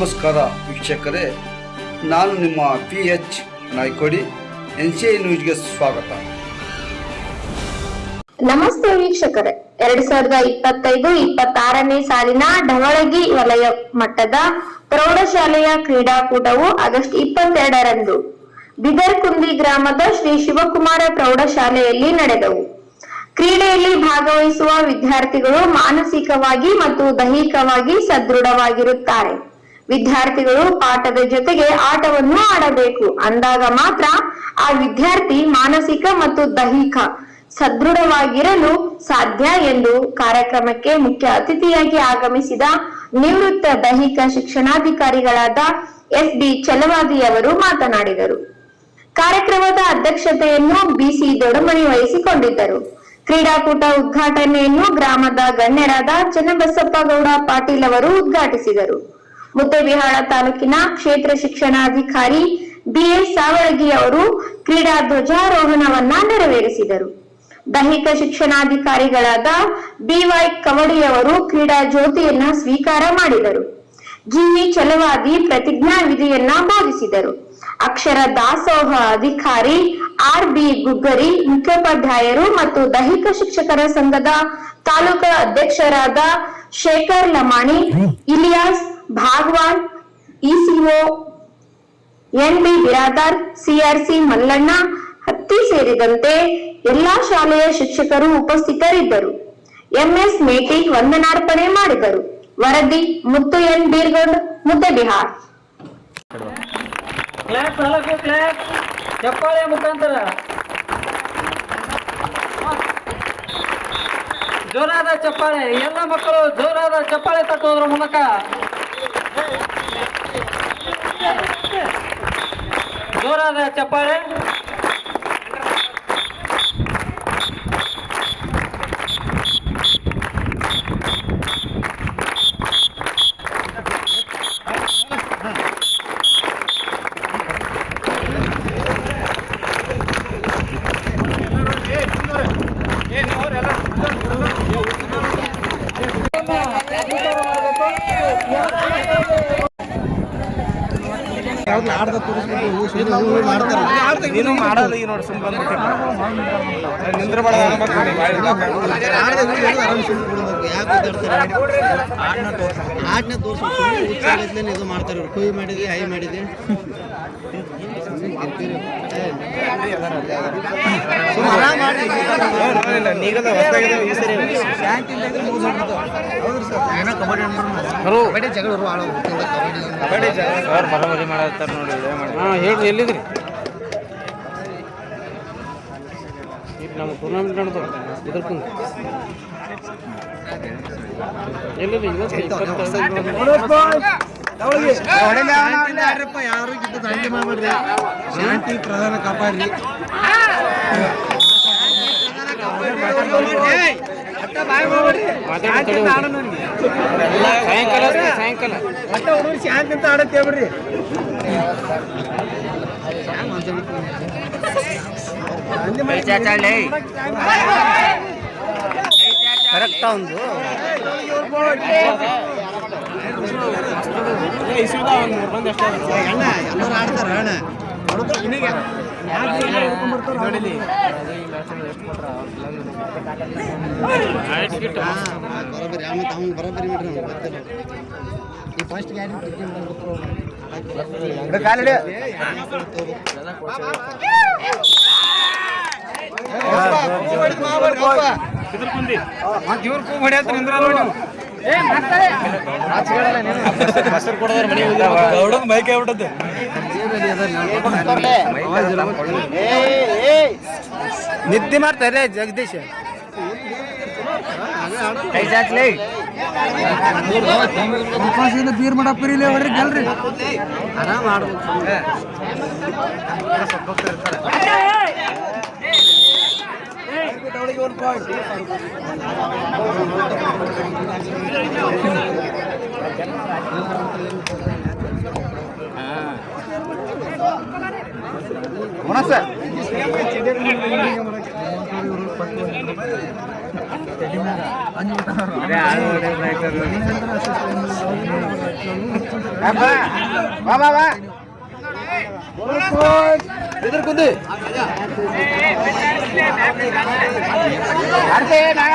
ನಮಸ್ಕಾರ ವೀಕ್ಷಕರೇ, ನಾನು ನಿಮ್ಮ P H Naikodi N C I ನ್ಯೂಸ್ಗೆ ಸ್ವಾಗತ. ನಮಸ್ತೆ ವೀಕ್ಷಕರೇ, ಎರಡ್ ಸಾವಿರದ ಇಪ್ಪತ್ತೈದು, ಇಪ್ಪತ್ತಾರನೇ ಸಾಲಿನ ಢವಳಗಿ ವಲಯ ಮಟ್ಟದ ಪ್ರೌಢಶಾಲೆಯ ಕ್ರೀಡಾಕೂಟವು ಆಗಸ್ಟ್ ಇಪ್ಪತ್ತೆರಡರಂದು ಬಿದರ್ಕುಂದಿ ಗ್ರಾಮದ ಶ್ರೀ ಶಿವಕುಮಾರ ಪ್ರೌಢಶಾಲೆಯಲ್ಲಿ ನಡೆದವು. ಕ್ರೀಡೆಯಲ್ಲಿ ಭಾಗವಹಿಸುವ ವಿದ್ಯಾರ್ಥಿಗಳು ಮಾನಸಿಕವಾಗಿ ಮತ್ತು ದೈಹಿಕವಾಗಿ ಸದೃಢವಾಗಿರುತ್ತಾರೆ. ವಿದ್ಯಾರ್ಥಿಗಳು ಪಾಠದ ಜೊತೆಗೆ ಆಟವನ್ನು ಆಡಬೇಕು. ಅಂದಾಗ ಮಾತ್ರ ಆ ವಿದ್ಯಾರ್ಥಿ ಮಾನಸಿಕ ಮತ್ತು ದೈಹಿಕ ಸದೃಢವಾಗಿರಲು ಸಾಧ್ಯ ಎಂದು ಕಾರ್ಯಕ್ರಮಕ್ಕೆ ಮುಖ್ಯ ಅತಿಥಿಯಾಗಿ ಆಗಮಿಸಿದ ನಿವೃತ್ತ ದೈಹಿಕ ಶಿಕ್ಷಣಾಧಿಕಾರಿಗಳಾದ ಎಸ್ ಡಿ ಚಲವಾದಿಯವರು ಮಾತನಾಡಿದರು. ಕಾರ್ಯಕ್ರಮದ ಅಧ್ಯಕ್ಷತೆಯನ್ನು ಬಿಸಿ ದೊಡಮನಿ ವಹಿಸಿಕೊಂಡಿದ್ದರು. ಕ್ರೀಡಾಕೂಟ ಉದ್ಘಾಟನೆಯನ್ನು ಗ್ರಾಮದ ಗಣ್ಯರಾದ ಚನ್ನಬಸಪ್ಪ ಗೌಡ ಪಾಟೀಲ್ ಅವರು ಉದ್ಘಾಟಿಸಿದರು. ಮುದ್ದೇಬಿಹಾಳ ತಾಲೂಕಿನ ಕ್ಷೇತ್ರ ಶಿಕ್ಷಣಾಧಿಕಾರಿ ಬಿಎಸ್ ಸಾವಳಗಿ ಅವರು ಕ್ರೀಡಾ ಧ್ವಜಾರೋಹಣವನ್ನ ನೆರವೇರಿಸಿದರು. ದೈಹಿಕ ಶಿಕ್ಷಣಾಧಿಕಾರಿಗಳಾದ ಬಿವೈ ಕವಡಿಯವರು ಕ್ರೀಡಾ ಜ್ಯೋತಿಯನ್ನ ಸ್ವೀಕಾರ ಮಾಡಿದರು. ಜಿವಿ ಚಲವಾದಿ ಪ್ರತಿಜ್ಞಾ ವಿಧಿಯನ್ನ ಬೋಧಿಸಿದರು. ಅಕ್ಷರ ದಾಸೋಹ ಅಧಿಕಾರಿ ಆರ್ ಬಿ ಗುಗ್ಗರಿ ಮುಖ್ಯೋಪಾಧ್ಯಾಯರು ಮತ್ತು ದೈಹಿಕ ಶಿಕ್ಷಕರ ಸಂಘದ ತಾಲೂಕಾ ಅಧ್ಯಕ್ಷರಾದ Shekhar Lamani, Ilyas Bhagwan, ECO, N B Biradar CRC Mallanna, Hatti ಸೇರಿದಂತೆ ಎಲ್ಲಾ ಶಾಲೆಯ ಶಿಕ್ಷಕರು ಉಪಸ್ಥಿತರಿದ್ದರು. ಎಂಎಸ್ ಮೇಟಿ ವಂದನಾರ್ಪಣೆ ಮಾಡಿದರು. ವರದಿ, ಮುತ್ತು ಎನ್ ಬೀರ್ಗೌಡ್, ಮುದ್ದೆಬಿಹಾರ್. ಕ್ಲಾಪ್ ನಾಲ್ಕು ಕ್ಲಾಪ್ ಚಪ್ಪಾಳೆ ಮುಖಾಂತರ. ಜೋರಾದ ಚಪ್ಪಾಳೆ. ಎಲ್ಲ ಮಕ್ಕಳು ಜೋರಾದ ಚಪ್ಪಾಳೆ ತಟ್ಟುವುದರ ಮೂಲಕ ಜೋರಾದ ಚಪ್ಪಾಳೆ ನೀನು ಮಾಡಲ್ಲ ಈ ನೋಡಿ ಸುಮ್ಮನೆ ತೋರಿಸಿ. ಇದು ಮಾಡ್ತಾರೆ ಕುಯ್ ಮಾಡಿದ್ವಿ ಹೈ ಮಾಡಿದ್ವಿ. ಬರೋಬರಿ ಮಾಡತ್ತಾರ ನೋಡಿ ಹಾಂ ಹೇಳಿ ಎಲ್ಲಿದ್ರಿ ಈಗ ನಮ್ಮ ಟೂರ್ನಮೆಂಟ್ ನಡೆದು ಇದಕ್ಕೂ ಎಲ್ಲಿದೆ ಇವತ್ತು ಇಪ್ಪತ್ತೈದು ಯಾರು ಮಾಡ್ಬೇಡ್ರಿ. ಶಾಂತಿ ಪ್ರಧಾನ ಕಾಪಾಡ್ರಿ. ಸಾಯಂಕಾಲ ಸಾಯಂಕಾಲ. ಶಾಂತಿ ಅಂತ ಆಡತ್ತೆ ಬಿಡ್ರಿ ಕರೆಕ್ಟ್ ಒಂದು? ಇವ್ರ ಕೂಗ್ ಹೊಡ್ಯಾತ್ರ ನಿಂದ್ರ ನೋಡಿ ಹಸಿರು ಕೊಡೋದ್ರ ಮನೆ ಗೌಡನ್ ಮೈಕ್ ಆಗ್ಬಿಟ್ಟದೆ ನಿದ್ದೆ ಮಾಡ್ತಾರೆ ಜಗದೀಶ್. ಬೀರ್ ಮಾಡಪ್ಪರಿ ಇಲ್ಲಿ ಹೊಡ್ರಿ ಗೆಲ್ರಿ ಆರಾಮ್ மனச எதிர்குந்து அடுத்து நாங்க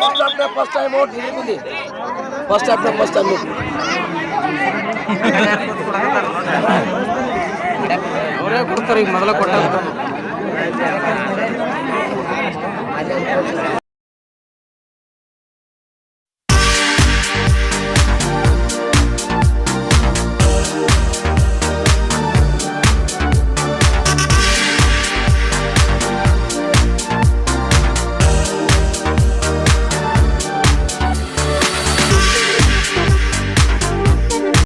first time out first time first time ಅವರೇ ಕೊಡ್ತಾರೆ ಈಗ ಮೊದಲ ಕೊಟ್ಟ